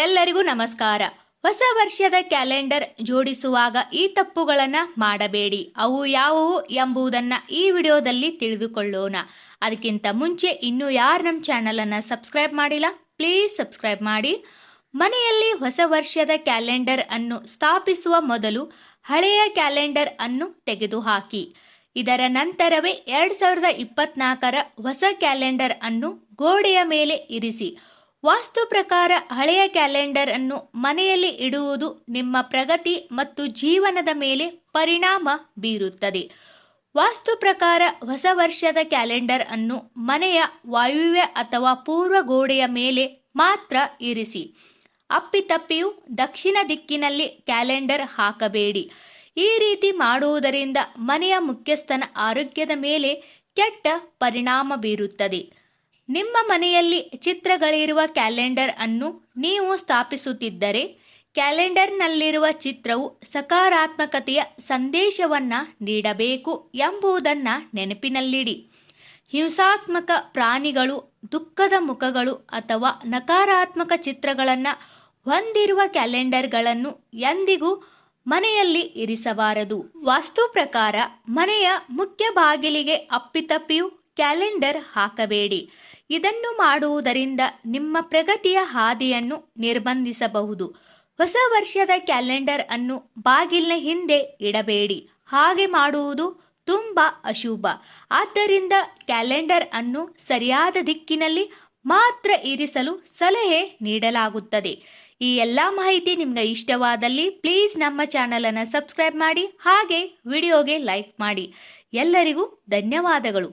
ಎಲ್ಲರಿಗೂ ನಮಸ್ಕಾರ. ಹೊಸ ವರ್ಷದ ಕ್ಯಾಲೆಂಡರ್ ಜೋಡಿಸುವಾಗ ಈ ತಪ್ಪುಗಳನ್ನು ಮಾಡಬೇಡಿ. ಅವು ಯಾವುವು ಎಂಬುದನ್ನು ಈ ವಿಡಿಯೋದಲ್ಲಿ ತಿಳಿದುಕೊಳ್ಳೋಣ. ಅದಕ್ಕಿಂತ ಮುಂಚೆ ಇನ್ನೂ ಯಾರು ನಮ್ಮ ಚಾನಲನ್ನು ಸಬ್ಸ್ಕ್ರೈಬ್ ಮಾಡಿಲ್ಲ, ಪ್ಲೀಸ್ ಸಬ್ಸ್ಕ್ರೈಬ್ ಮಾಡಿ. ಮನೆಯಲ್ಲಿ ಹೊಸ ವರ್ಷದ ಕ್ಯಾಲೆಂಡರ್ ಅನ್ನು ಸ್ಥಾಪಿಸುವ ಮೊದಲು ಹಳೆಯ ಕ್ಯಾಲೆಂಡರ್ ಅನ್ನು ತೆಗೆದುಹಾಕಿ. ಇದರ ನಂತರವೇ ಎರಡು ಸಾವಿರದ ಇಪ್ಪತ್ನಾಲ್ಕರ ಹೊಸ ಕ್ಯಾಲೆಂಡರ್ ಅನ್ನು ಗೋಡೆಯ ಮೇಲೆ ಇರಿಸಿ. ವಾಸ್ತು ಪ್ರಕಾರ ಹಳೆಯ ಕ್ಯಾಲೆಂಡರ್ ಅನ್ನು ಮನೆಯಲ್ಲಿ ಇಡುವುದು ನಿಮ್ಮ ಪ್ರಗತಿ ಮತ್ತು ಜೀವನದ ಮೇಲೆ ಪರಿಣಾಮ ಬೀರುತ್ತದೆ. ವಾಸ್ತು ಪ್ರಕಾರ ಹೊಸ ವರ್ಷದ ಕ್ಯಾಲೆಂಡರ್ ಅನ್ನು ಮನೆಯ ವಾಯುವ್ಯ ಅಥವಾ ಪೂರ್ವ ಗೋಡೆಯ ಮೇಲೆ ಮಾತ್ರ ಇರಿಸಿ. ಅಪ್ಪಿತಪ್ಪಿಯು ದಕ್ಷಿಣ ದಿಕ್ಕಿನಲ್ಲಿ ಕ್ಯಾಲೆಂಡರ್ ಹಾಕಬೇಡಿ. ಈ ರೀತಿ ಮಾಡುವುದರಿಂದ ಮನೆಯ ಮುಖ್ಯಸ್ಥನ ಆರೋಗ್ಯದ ಮೇಲೆ ಕೆಟ್ಟ ಪರಿಣಾಮ ಬೀರುತ್ತದೆ. ನಿಮ್ಮ ಮನೆಯಲ್ಲಿ ಚಿತ್ರಗಳಿರುವ ಕ್ಯಾಲೆಂಡರ್ ಅನ್ನು ನೀವು ಸ್ಥಾಪಿಸುತ್ತಿದ್ದರೆ ಕ್ಯಾಲೆಂಡರ್ನಲ್ಲಿರುವ ಚಿತ್ರವು ಸಕಾರಾತ್ಮಕತೆಯ ಸಂದೇಶವನ್ನು ನೀಡಬೇಕು ಎಂಬುದನ್ನು ನೆನಪಿನಲ್ಲಿಡಿ. ಹಿಂಸಾತ್ಮಕ ಪ್ರಾಣಿಗಳು, ದುಃಖದ ಮುಖಗಳು ಅಥವಾ ನಕಾರಾತ್ಮಕ ಚಿತ್ರಗಳನ್ನು ಹೊಂದಿರುವ ಕ್ಯಾಲೆಂಡರ್ಗಳನ್ನು ಎಂದಿಗೂ ಮನೆಯಲ್ಲಿ ಇರಿಸಬಾರದು. ವಾಸ್ತು ಪ್ರಕಾರ ಮನೆಯ ಮುಖ್ಯ ಬಾಗಿಲಿಗೆ ಅಪ್ಪಿತಪ್ಪಿಯೂ ಕ್ಯಾಲೆಂಡರ್ ಹಾಕಬೇಡಿ. ಇದನ್ನು ಮಾಡುವುದರಿಂದ ನಿಮ್ಮ ಪ್ರಗತಿಯ ಹಾದಿಯನ್ನು ನಿರ್ಬಂಧಿಸಬಹುದು. ಹೊಸ ವರ್ಷದ ಕ್ಯಾಲೆಂಡರ್ ಅನ್ನು ಬಾಗಿಲಿನ ಹಿಂದೆ ಇಡಬೇಡಿ. ಹಾಗೆ ಮಾಡುವುದು ತುಂಬ ಅಶುಭ. ಆದ್ದರಿಂದ ಕ್ಯಾಲೆಂಡರ್ ಅನ್ನು ಸರಿಯಾದ ದಿಕ್ಕಿನಲ್ಲಿ ಮಾತ್ರ ಇರಿಸಲು ಸಲಹೆ ನೀಡಲಾಗುತ್ತದೆ. ಈ ಎಲ್ಲ ಮಾಹಿತಿ ನಿಮಗೆ ಇಷ್ಟವಾದಲ್ಲಿ ಪ್ಲೀಸ್ ನಮ್ಮ ಚಾನಲನ್ನು ಸಬ್ಸ್ಕ್ರೈಬ್ ಮಾಡಿ ಹಾಗೆ ವಿಡಿಯೋಗೆ ಲೈಕ್ ಮಾಡಿ. ಎಲ್ಲರಿಗೂ ಧನ್ಯವಾದಗಳು.